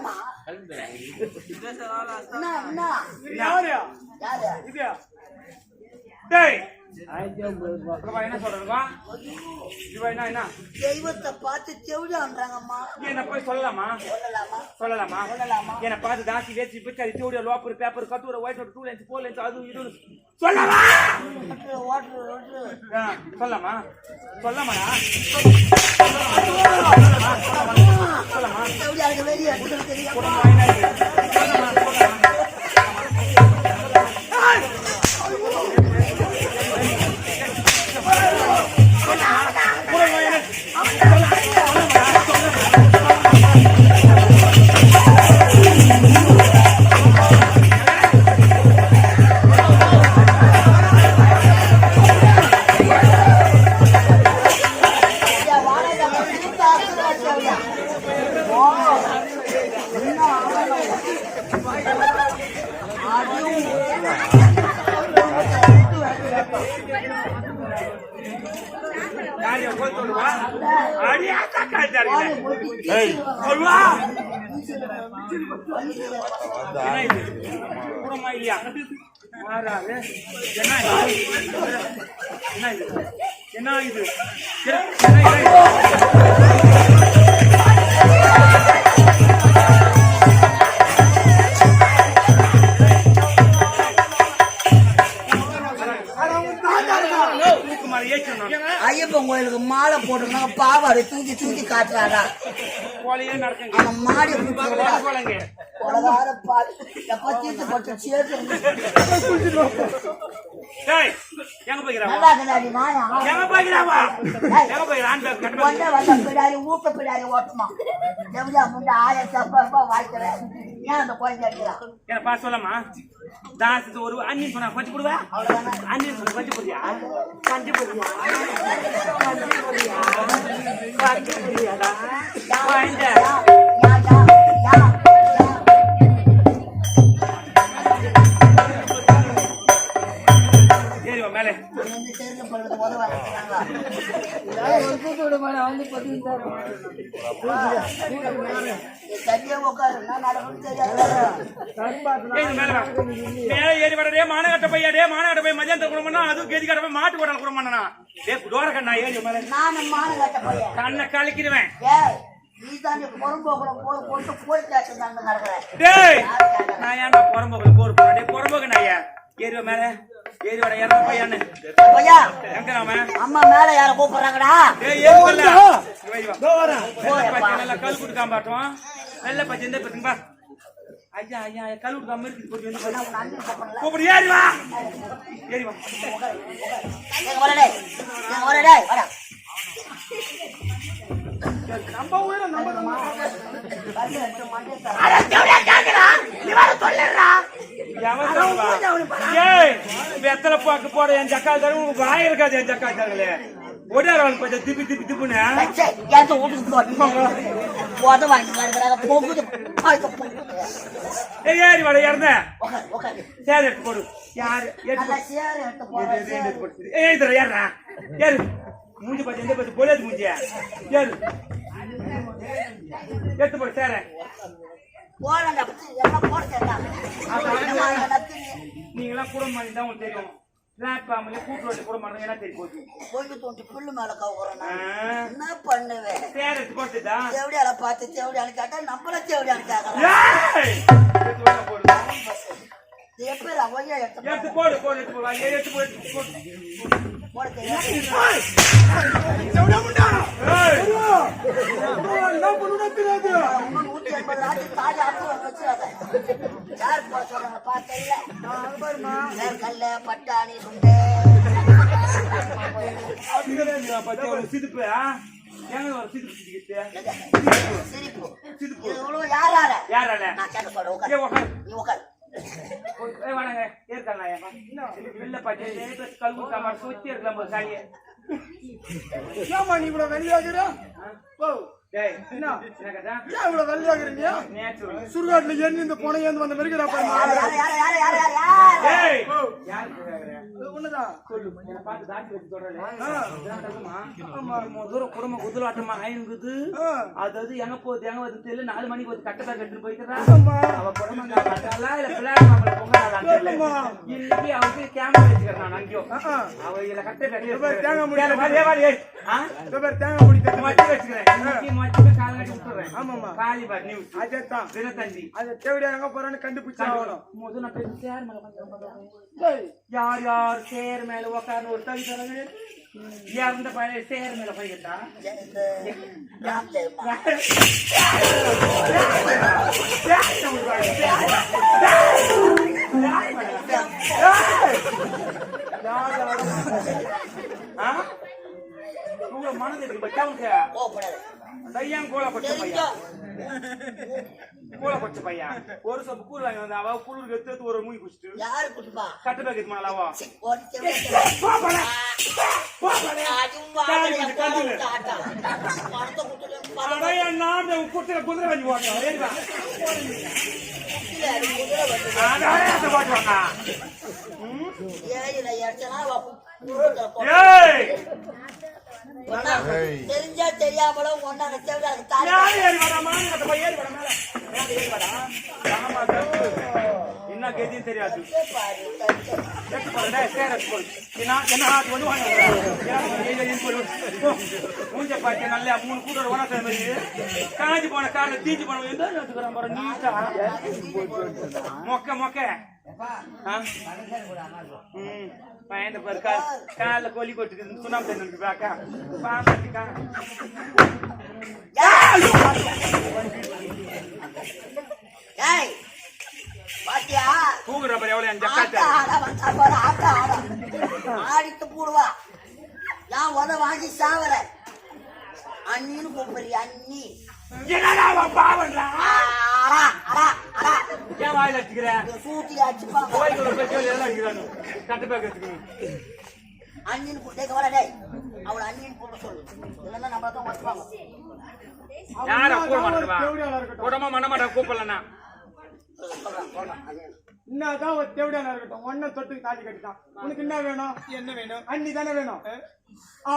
என்னம்மா என்ன என்ன யாரு? யாரு? இது டேய் இவன் என்ன சொல்றா இவன் என்ன தெய்வத்தை பார்த்து செவிடான்றாங்கம்மா என்ன போய் சொல்லலாமா? சொல்லலாமா? சொல்லலாமா? சொல்லலாமா? என்ன பார்த்து தாசி வேச்சி பிச்சாரி தியோடிய லோப்பர் பேப்பர் கட்டுரை white two lens four lens அது இது சொல்லலாமா? சொல்லலாமா? சொல்லலாமா? சொல்லலாமா? சொல்லலாமா? சொல்லுவா? அடியா தக்காச்சாரி ஏய் சொல்லுவா? குடும்பம் இல்லையா மாறாது என்ன இது? என்ன இது? என்ன இது? ஐயப்பன் கோயிலுக்கு மாலை போட்டுருந்தாங்க பாவாடை தூக்கி தூக்கி காட்டுறாரா? அவன் மாடி ஊட்ட பிடாரி ஓட்டுமா? எப்படியா முண்டை ஆயிரத்தி வாய்க்கிறேன் ஏன் அந்த குழந்தை அடிக்கிறான் என்ன பாத்து சொல்லமா தாசி ஒரு அண்ணி சொன்னா கொஞ்சம் போடுவா? அண்ணி சொன்ன கொஞ்சம் போடுறியா? கொஞ்சம் போடுறியா? கொஞ்சம் போடுறியா? கொஞ்சம் போடுறியாடா? மேலே வா. மேலே ஏறி வாடா மானகட்ட பையா டே மானகட்ட பைய மதியானத்தை குடும்பம்னா அதுவும் கேதி கட்ட போய் மாட்டு கொடல் குடும்பம்னா டே டோர கண்ணா ஏறி மேலே நானும் மானகட்ட பையன் கண்ணை கலக்கிடுவேன் ஏய் நீ தான் புறம்போக்குல போய் போட்டு போய் ஸ்டேஷன் அங்க நடக்கிறேன் டேய் நான் ஏன்டா புறம்போக்கு போர் போறேன் புறம்போக்கு நாயா ஏறி வா மேலே. ஏறி வாடா இறங்க பையான்னு பையா எங்க நாம அம்மா மேல யார கூப்பிடுறாங்கடா? ஏய் ஏறி நல்லா கல் குட்டு காம்பாட்டும் வெள்ளை பச்சை இந்த பத்துங்க பா. ஐயா ஐயா குட்டு காம இருக்குது போட்டு வந்து கூப்பிடு ஏறி வா. ஏறி வா. நம்ம ஊர நம்ம வெத்தலை பாக்கு போட என் ஜக்கா தரும் உனக்கு வாய் இருக்காது என் ஜக்கா கொஞ்சம் திப்பி திப்பி திப்புன்னு போத வாங்கி வருகிறாங்க போகுது ஏறி இறந்த சேர் எடுத்து போடு யாரு சேர் எடுத்து போடு. ஏய் இதுல ஏறு மூஞ்சி பார்த்து எந்த பார்த்து போலியாது மூஞ்சியா ஏறு எடுத்து போடு சேர போறேன்டா எல்லாம் போட நீங்களாம் கூட மாதிரி தான் உங்களுக்கு தெரியும் பிளாட்ஃபார்ம்ல கூட்டு ரோட்டு கூட மாதிரி என்ன தெரியும் போச்சு? பொண்ணு தோண்டி புல்லு மேல கவுறேன் என்ன பண்ணுவேன்? சேர் எடுத்து போட்டுதா தேவடியால பார்த்து தேவடியான்னு கேட்டா நம்மள போடு, போடு. எடுத்து போடு போடு எடுத்து போடு. ஐம்பது நாட்டு யார் போட சொல்றாங்க பார்த்தல கல்ல பட்டாணி சுண்டை ஒரு சிரிப்பு ஒரு சிரிப்பு சிரிப்பு சிரிப்பு யார் யாரால நான் கேட்க சொல்றேன் ஏ நீ உட்காரு ஏய் வாடங்க ஏற்கலாம் ஏன் சுத்தி இருக்கலாம் ஏமா நீ இவ்வளவு ஓ சுடுகாட்டுல எண்ணி இந்த புனை ஏந்து வந்த மாதிரி ஒண்ணுதான். குடும்ப குதுலாட்டமா ஆயினுக்குது ஆ. அதாவது எங்க போகுது எங்க வருது தெரியல. நாலு மணிக்கு ஒரு கட்டை கட்டிட்டு போய்க்கிறா. அவ குடும்பம் கட்டாலா இல்ல பிள்ளையார் மாப்பிள்ள பொங்கலாதான் தெரியல. ஆமா. இன்னைக்கு அவருக்கு கேமரா வச்சுக்கிறேன் நான் அங்கேயும் ஆ. அவ இதுல கட்டை கட்டி இப்ப தேங்காய் மூடி தேங்காய் மூடி, ஏய், ஏய், ஆ? இதோ பாரு, தேங்காய் மூடி தட்டு மொட்டை வச்சுக்கிறேன். கால் கட்டி விட்டுறேன். ஆமாம்மா. காலிபார் நியூஸ் அதேதான் தினத்தந்தி. அது எங்க போறான்னு கண்டுபிடிச்சு நான் சேர் மேல டேய், யார் யார்? சேர் மேல உட்கார்ந்து ஒரு தவி யார் இந்த பழைய சேர் மேல போய்கிட்டா இந்த யார் தெரியுமா மனதிற்கு தையான் கோல கொச்ச பையன். தெரிஞ்சோ. கோல கொச்ச பையன். ஒரு சொப்பு கூழ் வாங்கி வந்தா அவ குளிருக்கு எடுத்து ஒரு மூய் குடிச்சிட்டு. யாரு குட்டுப்பா கட்டு பேக்கெட் குட்டில குதிரை ஏய் தெரிஞ்சா தெரியாமலோ தப்பு. என்ன கெதியும் தெரியாது. என்ன என்ன ஆத்து வந்து மூஞ்ச பாத்தி நல்ல மூணு கூட்டோட ஒண்ணா சேர்ந்து காஞ்சி போன கால தீஞ்சு போன பாரு நீட்டா. மொக்க மொக்க. ஆ? ம். பயந்த பாரு கால் கால்ல கோழி கொட்டுக்குது சுண்ணாம்பு தண்ணி இருக்கு பாக்கா. பாம்பா தூங்குற பாரு எவ்வளவு என் ஜக்காத்த? ஆட வந்தா பாரு ஆட்ட ஆட. ஆடிட்டு போடுவா. நான் உத வாங்கி சாவற அண்ணின்னு கூப்பிடுறி அண்ணி? என்னடா பாவன்றா ஏன் வாயில வச்சுக்கிற இந்த சூட்டி அடிச்சுப்பாங்க கோயிலுக்குள்ள போய் கேள்வி எல்லாம் வைக்கிறானு கட்டு பேக்கிறதுக்கு அண்ணின்னு கூப்பிட்டே வர டேய் அவளை அண்ணின்னு கூப்பிட சொல்லு. இல்லைன்னா நம்மள தான் வச்சுப்பாங்க யார கூட மாட்டா தேவடியாளா இருக்கட்டும். கூடமா மண்ண மாட்டா அது என்னதான் ஒரு தேவடியாளா இருக்கட்டும். ஒன்ன தொட்டு தாலி கட்டிட்டான். உனக்கு என்ன வேணும்? என்ன வேணும்? அண்ணி தானே வேணும்? ஆ.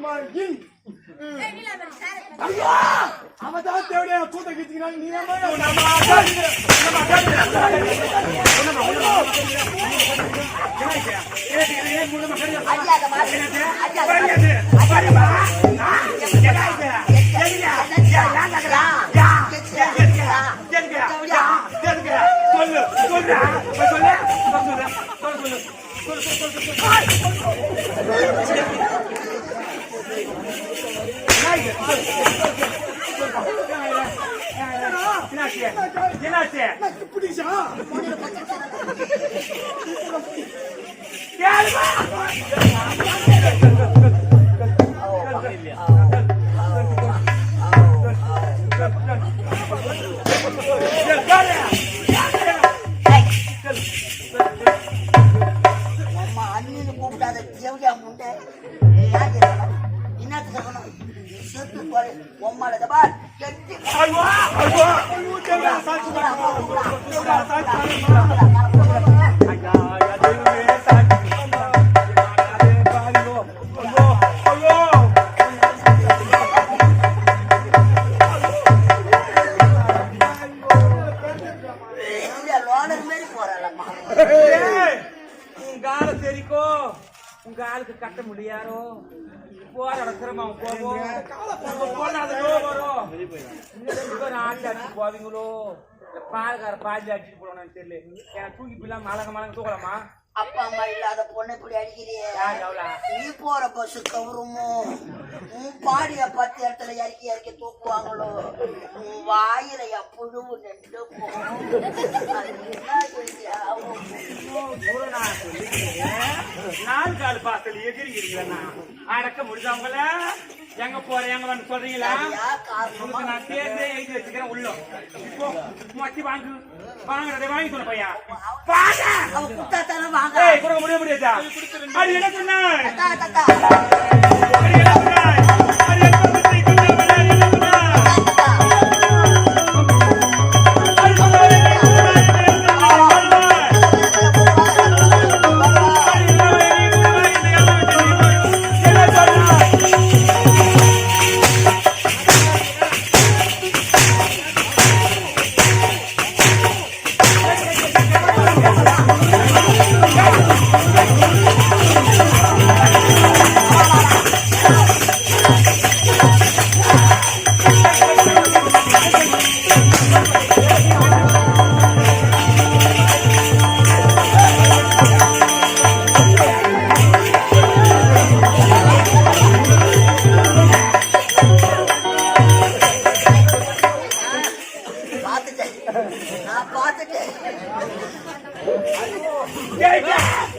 அம்மா, இன் ம். அவதான் தேவடியா கூட்ட கிச்சுக்கிறாங்க நீ அடியாத சொல்லு சொல்லு சொல்லு சொல்லு சொல்லு சொல்லு என்னாச்சு என்னாச்சு பிடிச்சா கேளுமா வரும். இன்னும் அடிச்சு போவீங்களோ? இந்த பால்கார பாதி அடிச்சுட்டு போடணும்னு தெரியல. எனக்கு தூக்கி பிள்ளாம மலங்க மலங்க தூக்கலாமா? அப்பா அம்மா இல்லாத பொண்ணு இப்படி அடிக்கிறியே யார் அவளா? நீ போற பஸ் கவருமோ? பாடிய பத்து இடத்துல இறக்கி இறக்கி தூக்குவாங்களோ? வாயில புழுவு நின்று. நாலு கால் பாசல் எகிரிக்கிறீங்களா அடக்க முடிஞ்சவங்கள எங்க போற எங்க சொல்றீங்களா? நான் தேர்ந்தே எழுதி வச்சுக்கிறேன் உள்ள. இப்போ மொட்டி வாங்கு. வாங்குறதை வாங்கி சொல்ல பையா. வாங்க! கொடுக்க முடிய முடியாதா? அது என்ன சொன்னாய்